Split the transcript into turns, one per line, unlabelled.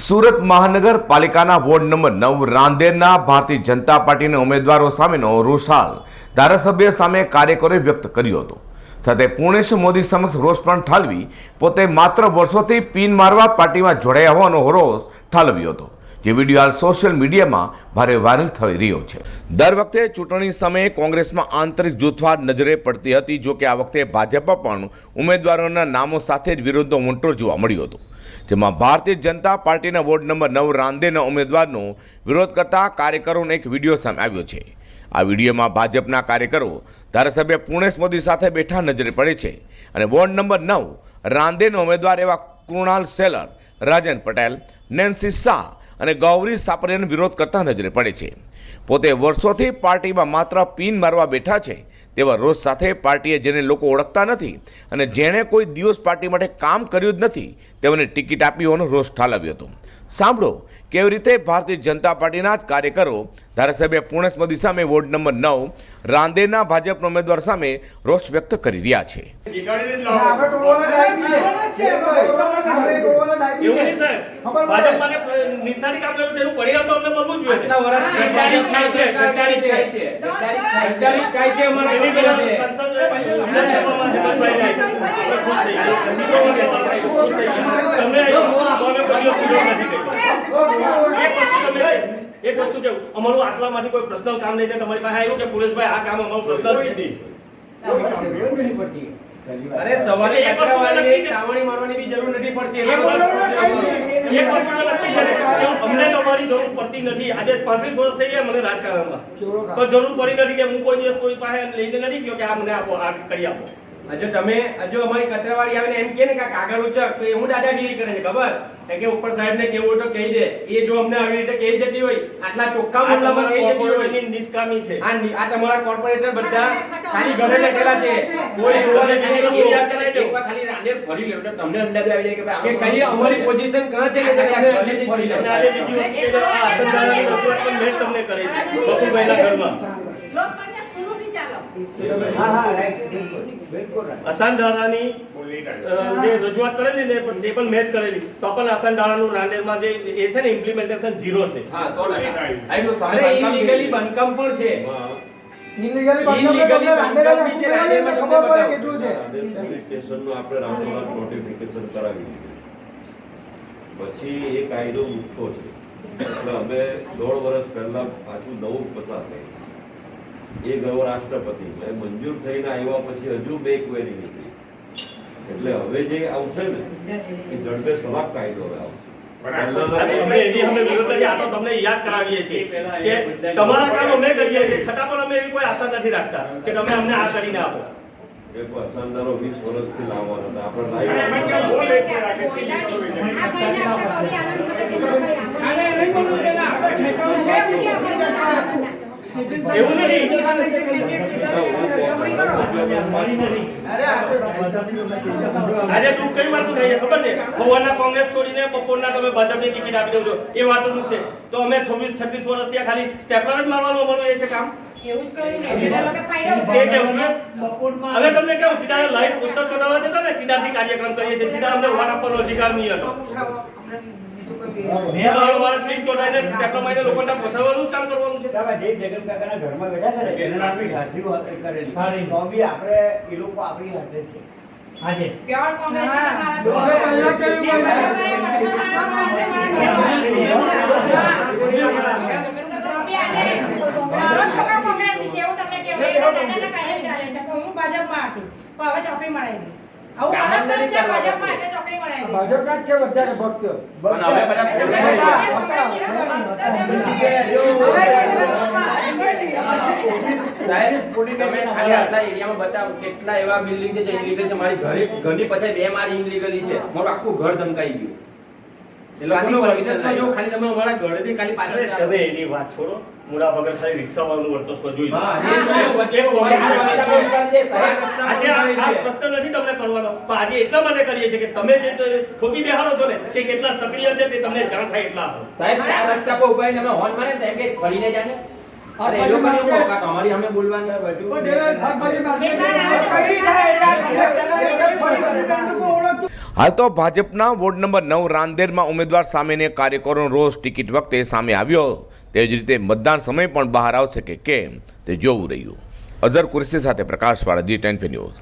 સુરત મહાનગરપાલિકાના ward number નવ રાંદેરના ભારતીય જનતા પાર્ટીના ઉમેદવારો સામેનો રોષાલ ધારાસભ્ય સામે કાર્યકરોએ વ્યક્ત કર્યો હતો. સાથે પૂર્ણેશ મોદી સમક્ષ રોષ પણ ઠાલવી પોતે માત્ર વર્ષોથી પીન મારવા પાર્ટીમાં જોડાયા હોવાનો રોષ ઠાલવ્યો હતો. જે વીડિયો હાલ સોશિયલ મીડિયામાં ભારે વાયરલ થઈ રહ્યો છે. દર વખતે ચૂંટણી સમયે કોંગ્રેસમાં આંતરિક જૂથવાદ નજરે પડતી હતી, જો કે આ વખતે ભાજપા પણ ઉમેદવારોના નામો સાથે જ વિરોધનો મોટો જોવા મળ્યો હતો. જેમાં ભારતીય જનતા પાર્ટીના વોર્ડ નંબર નવ રાંદેના ઉમેદવારનો વિરોધ કરતા કાર્યકરોનો એક વીડિયો સામે આવ્યો છે. આ વિડીયોમાં ભાજપના કાર્યકરો ધારાસભ્ય પૂર્ણેશ મોદી સાથે બેઠા નજરે પડે છે અને વોર્ડ નંબર નવ રાંદેના ઉમેદવાર એવા કૃણાલ સેલર, રાજન પટેલ, નેન્સી શાહ અને ગૌરી સાપરિયાનો વિરોધ કરતા નજરે પડે છે. પોતે વર્ષોથી પાર્ટીમાં માત્ર પીન મારવા બેઠા છે તેવા રોષ સાથે પાર્ટીએ જેને લોકો ઓળખતા નથી અને જેણે કોઈ દિવસ પાર્ટી માટે કામ કર્યું જ નથી, તેઓને ટિકિટ આપી હોવાનો રોષ ઠાલવ્યો હતો. સાંભળો કેવી રીતે ભારતીય જનતા પાર્ટીના જ કાર્યકરો ધારાસભ્ય પૂર્ણેશ મોદી સામે વોર્ડ નંબર નવ, રાંદેરના ભાજપ ઉમેદવાર સામે રોષ વ્યક્ત કરી રહ્યા છે.
તમે એક વસ્તુ કેવું? અમારું આટલામાંથી કોઈ પર્સનલ કામ લઈને તમારી પાસે આવ્યું કે પુરેશભાઈ આ કામ અમારું પર્સનલ છે?
અરે સવારે
એક વસ્તુ તો
કચરાવાળીને
નક્કી
મારવાની બી જરૂર નથી પડતી.
એક વસ્તુ એક વસ્તુ તો નક્કી છે. અમને તમારી જરૂર પડતી નથી. આજે 35 વર્ષ થઈ ગયા મને રાજકારણમાં. પણ જરૂર પડી નથી કે હું કોઈ દિવસ કોઈ પાસે લઈને નથી ગયો કે આ મને આપો આ કરી આપો.
હજુ તમે હજુ અમારી કચરાવાળી આવીને એમ કહે ને કે કાગળ ઉચક તો એ હું દાદાગીરી કરે છે ખબર? એ કે ઉપર સાહેબને કેવું તો કહી દે. એ જો અમને આવી રીતે કહી જતી હોય આટલા ચોખ્ખા
મુલ્લામાં
કહી જતી હોય.
એની નિષ્કામી છે.
આ આ તમારા કોર્પોરેટર બધા ખાલી ઘરે બેઠેલા છે. કોઈ જોવા
તમને
નથી.
યાદ કરાવી દઉં.
ખાલી રાંદેર ફરી લેવ તો તમને અંદાજ આવી જાય કે ભાઈ
કે કઈ અમારી પોઝિશન કાં છે ને તમે તમને ફરી
લેવ બીજી વસ્તુ કે આ આસનદારાની રજૂઆત પણ મેં તમને કરી બકુભાઈના ઘરમાં.
સ્કૂલોની ચાલો
જે રજૂઆત કરેલી ને પણ તે પણ મેચ કરેલી. તો પણ અસાનધારાનું રાંદેરમાં જે એ છે ને ઇમ્પ્લિમેન્ટેશન ઝીરો છે.
હા સો ટકા. આ એટલું સામે
અરે ઇલીગલી બાંધકામ પણ છે.
Illegally બાંધકામ
Illegally
તમને રાંદેરા
બાંધકામ બી છે,
નાખી
રાંદેરમાં
ખબર પડે કેટલું છે.
સ્ટેશનનું આપણે રામોમાં નોટિફિકેશન કરાવી દીધું. પછી એ કાયદો ઉઠતો છે. એટલે અમે દોઢ વર્ષ પહેલા પાછું નવું પસાર થઈ એ ગયો રાષ્ટ્રપતિ. એટલે મંજૂર થઈને આવ્યા પછી હજુ બે ક્વેરી નીકળી. એટલે હવે જે આવશે ને એ જડબે સલાક કાયદો હવે આવશે.
અને અમે એની અમે વિરોધ કરી આ તો તમને યાદ કરાવીએ છીએ કે તમારા કામ અમે કરીએ છીએ છતાં પણ અમે એવી કોઈ આશા નથી રાખતા કે તમે અમને આ કરીને આપો.
એક અસાનદારો વીસ વર્ષથી લાવવાના હતા. આપણે
એવું નથી. આજે દુઃખ કઈ વાતનું થઈ છે? ખબર છે? સવારના કોંગ્રેસ છોડીને બપોરના તમે ભાજપની ટિકિટ આપી દેજો. છો એ વાતનું દુઃખ છે. તો અમે છવ્વીસ છત્રીસ વર્ષ ત્યાં ખાલી સ્ટેપલર જ મારવાનું અમારું એ છે કામ?
એવું જ કર્યું ને.
હવે તમને કેવું? સીધા લાઈવ પોસ્ટર ચોટાડવા જતા ને? સીધાથી કાર્યક્રમ કરીએ છીએ. સીધા અમને વોટ આપવાનો અધિકાર નહીં હતો.
છોકરા કોંગ્રેસી છે એવું તમને કેવું દાદાના કારણે ચાલે છે. હું ભાજપમાં હતી. પણ હવે ચોકડી મળાવી
ભાજપના જ છે બધા ભક્ત.
તમે ખાલી આટલા એરિયામાં બતાવો કેટલા એવા બિલ્ડિંગ છે જે ઇલીગલ છે મારી ઘરે ઘરની પછી બે મારી ઇલીગલી છે. મારું આખું ઘર ધમકાઈ ગયું.
એ લોકોનો
આની
જો ખાલી તમે અમારા ઘરેથી ખાલી પાછળ
તમે એની વાત છોડો મુરા વગર ખાલી રિક્ષાવાળાનું વર્ચસ્વ જોઈ આજે આ પ્રશ્ન નથી તમને કરવાનો પણ આજે એટલા માટે કરીએ છીએ કે તમે જે તે ખોટી બેહાડો છો ને કે કેટલા સક્રિય છે તે તમને જાણ થાય એટલા
સાહેબ ચાર રસ્તા પર ઊભા તમે અમે હોર્ન મારે ને કે ફરીને જાને અરે એ? અમારી સામે બોલવાની
પણ દેવે એટલે
હાલ તો ભાજપના વોર્ડ નંબર નવ રાંદેરમાં ઉમેદવાર સામેને કાર્યકરોનો રોષ ટિકિટ વખતે સામે આવ્યો. તે જ રીતે મતદાન સમય પણ બહાર આવશે કે કેમ તે જોવું રહ્યું. અઝર કુરેશી સાથે પ્રકાશવાળા જી ટેન ન્યૂઝ.